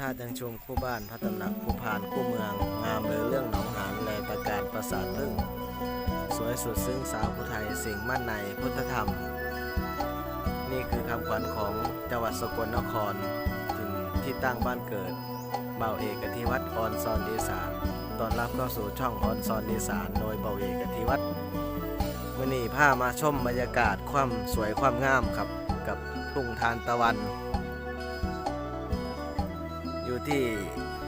ท่าจังชมคู่บ้านพระตำหนักผู้พานคู่เมือง งามเลยเรื่องหนองหานแลประการประสาทพึ่ง สวยสุดซึ้งสาวผู้ไทยสิ่งมั่นในพุทธธรรม นี่คือคำขวัญของจังหวัดสกลนคร ถึงที่ตั้งบ้านเกิดเบาเอกธิวัตรออนซอนดีสานตอนรับเข้าสู่ช่องออนซอนดีสานโดยเบาเอกธิวัตรมื่อนี้พามาชมบรรยากาศความสวยความงามครับกับทุ่งทานตะวัน อยู่ที่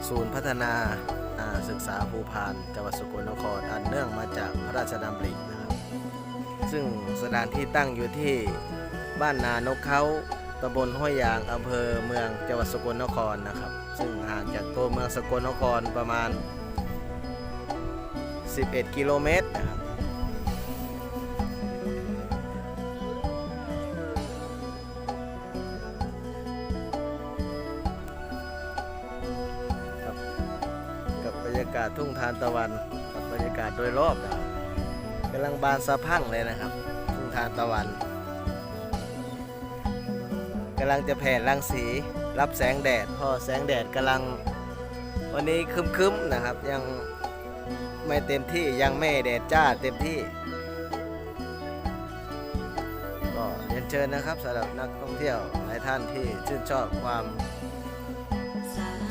ศูนย์พัฒนาศึกษาภูพานจังหวัดสกลนครอันเนื่องมาจากพระราชดำรินะครับ ซึ่งสถานที่ตั้งอยู่ที่บ้านนานกเขาตำบลห้วยยางอำเภอเมืองจังหวัดสกลนครนะครับ ซึ่งห่างจากตัวเมืองสกลนครประมาณ 11 กิโลเมตรนะครับ ยากาศทุ่งทานตะวันกับบรรยากาศโดยรอบนะครับกำลังบานสะพั่งเลยนะครับ ทุ่งทานตะวันกำลังจะแผ่รังสีรับแสงแดดเพอแสงแดดกำลังวันนี้คึมๆนะครับ ยังไม่เต็มที่ยังไม่แดดจ้าเต็มที่ก็เรียนเชิญนะครับสำหรับนักท่องเที่ยวหลายท่านที่ชื่นชอบความ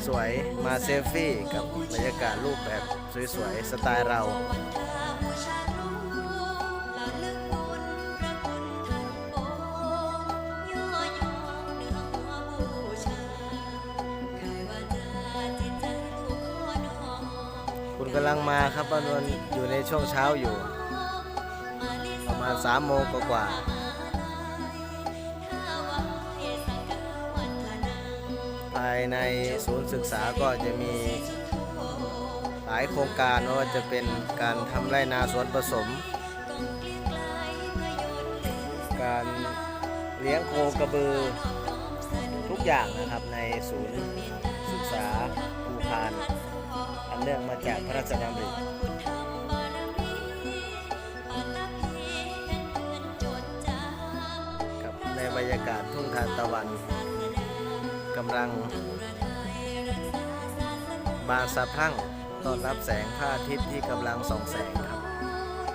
สวยมาเซลฟี่กับบรรยากาศรูปแบบสวยๆ สไตล์เราคุณกำลังมาครับวันวันอยู่ในช่วงเช้าอยู่ ประมาณ3ามโมงกว่า ภายในศูนย์ศึกษาก็จะมีหลายโครงการไม่ว่าจะเป็นการทำไรนาสวนผสม การเลี้ยงโคกระบือ ทุกอย่างนะครับในศูนย์ศึกษาภูพาน อันเนื่องมาจากพระราชดำริกับในบรรยากาศทุ่งทานตะวัน กำลัง บานสะพรั่งต้อนรับแสงพระอาทิตย์ที่กำลังส่องแสงครับ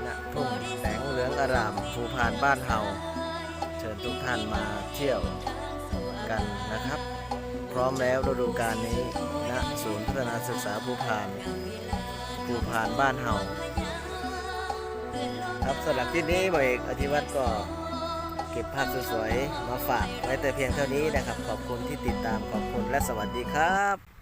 ณทุ่งแสงเหลืองอารามภูพานบ้านเฮาเชิญทุกท่านมาเที่ยวกันนะครับ พร้อมแล้วฤดูกาลนี้ณศูนย์พัฒนาศึกษาภูพานภูพานบ้านเฮาครับสำหรับที่นี้บอยเอกอธิวัตรก็ เก็บภาพสวยๆมาฝากไว้แต่เพียงเท่านี้นะครับ ขอบคุณที่ติดตามขอบคุณและสวัสดีครับ